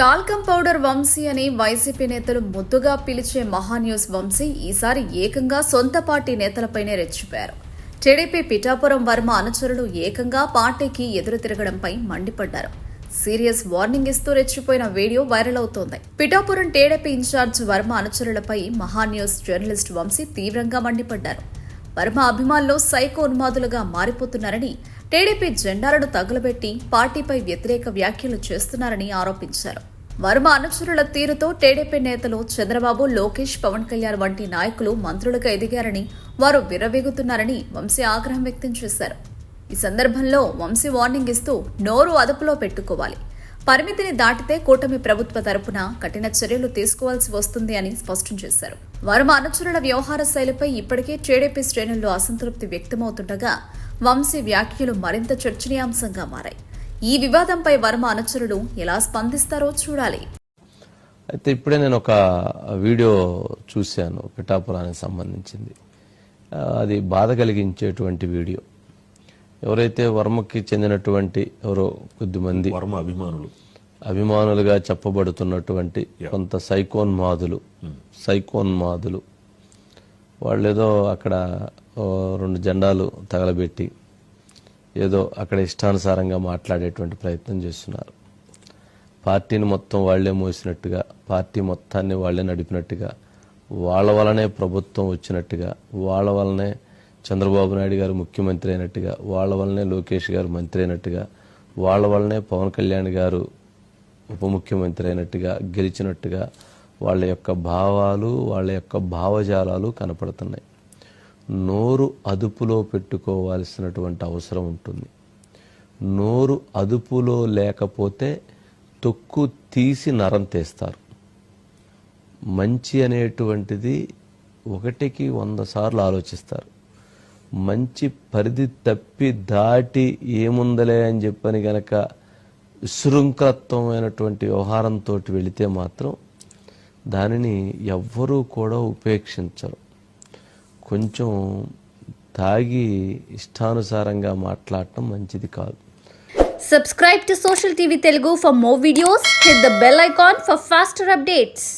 Talcum powder Vamsi అని YCP నేతలు ముద్దుగా పిలిచే మహాన్యూస్ వంశీ ఈసారి ఏకంగా సొంత పార్టీ నేతలపైనే రెచ్చిపోయారు. టీడీపీ పిఠాపురం వర్మ అనుచరులు ఏకంగా పార్టీకి ఎదురు తిరగడంపై మండిపడ్డారు. సీరియస్ వార్నింగ్ ఇస్తూ రెచ్చిపోయిన వీడియో వైరల్ అవుతోంది. పిఠాపురం టీడీపీ ఇన్ఛార్జ్ వర్మ అనుచరులపై మహాన్యూస్ జర్నలిస్ట్ వంశీ తీవ్రంగా మండిపడ్డారు. వర్మ అభిమానులు సైకో ఉన్మాదులుగా మారిపోతున్నారని టీడీపీ జెండాలను తగులబెట్టి పార్టీపై వ్యతిరేక వ్యాఖ్యలు చేస్తున్నారని ఆరోపించారు. వర్మ అనుచరుల తీరుతో టీడీపీ నేతలు చంద్రబాబు లోకేష్ పవన్ కళ్యాణ్ వంటి నాయకులు మంత్రులుగా ఎదిగారని వారు విర్రవీగుతున్నారని వంశీ ఆగ్రహం వ్యక్తం చేశారు. ఈ సందర్భంలో వంశీ వార్నింగ్ ఇస్తూ నోరు అదుపులో పెట్టుకోవాలి. పరిమితిని దాటితే కూటమి ప్రభుత్వ తరపున కఠిన చర్యలు తీసుకోవాల్సి వస్తుంది అని స్పష్టం చేశారు. వర్మ అనుచరుల వ్యవహార శైలిపై ఇప్పటికే టీడీపీ శ్రేణుల్లో అసంతృప్తి వ్యక్తమవుతుండగా వంశీ వ్యాఖ్యలు మరింత చర్చనీయాంశంగా మారాయి. ఈ వివాదంపై వర్మ అనుచరులు ఎలా స్పందిస్తారో చూడాలి. అయితే ఇప్పుడే నేను ఒక వీడియో చూశాను పిఠాపురానికి సంబంధించింది. అది బాధ కలిగించేటువంటి వీడియో. ఎవరైతే వర్మకి చెందినటువంటి ఎవరో కొద్దిమంది వర్మ అభిమానులు. అభిమానులుగా చెప్పబడుతున్నటువంటి కొంత సైకోన్మాదులు సైకోన్మాదులు. వాళ్ళేదో అక్కడ రెండు జెండాలు తగలబెట్టి ఏదో అక్కడ ఇష్టానుసారంగా మాట్లాడేటువంటి ప్రయత్నం చేస్తున్నారు. పార్టీని మొత్తం వాళ్ళే మోసినట్టుగా పార్టీ మొత్తాన్ని వాళ్ళే నడిపినట్టుగా వాళ్ళ వలనే ప్రభుత్వం వచ్చినట్టుగా వాళ్ళ వలనే చంద్రబాబు నాయుడు గారు ముఖ్యమంత్రి అయినట్టుగా వాళ్ళ వలనే లోకేష్ గారు మంత్రి అయినట్టుగా వాళ్ళ వలనే పవన్ కళ్యాణ్ గారు ఉప ముఖ్యమంత్రి అయినట్టుగా గెలిచినట్టుగా వాళ్ళ యొక్క భావాలు వాళ్ళ యొక్క భావజాలాలు కనపడుతున్నాయి. నోరు అదుపులో పెట్టుకోవాల్సినటువంటి అవసరం ఉంటుంది. నోరు అదుపులో లేకపోతే తొక్కు తీసి నరం తీస్తారు. మంచి అనేటువంటిది ఒకటికి వంద సార్లు ఆలోచిస్తారు. మంచి పరిధి తప్పి దాటి ఏముందలే అని చెప్పని గనక విశృంఖలత్వమైనటువంటి వ్యవహారంతో వెళితే మాత్రం దానిని ఎవ్వరూ కూడా ఉపేక్షించరు. కొంచెం తాగి ఇష్టానుసారంగా మాట్లాడటం మంచిది కాదు. Subscribe to social TV Telugu for more videos hit the bell icon for faster updates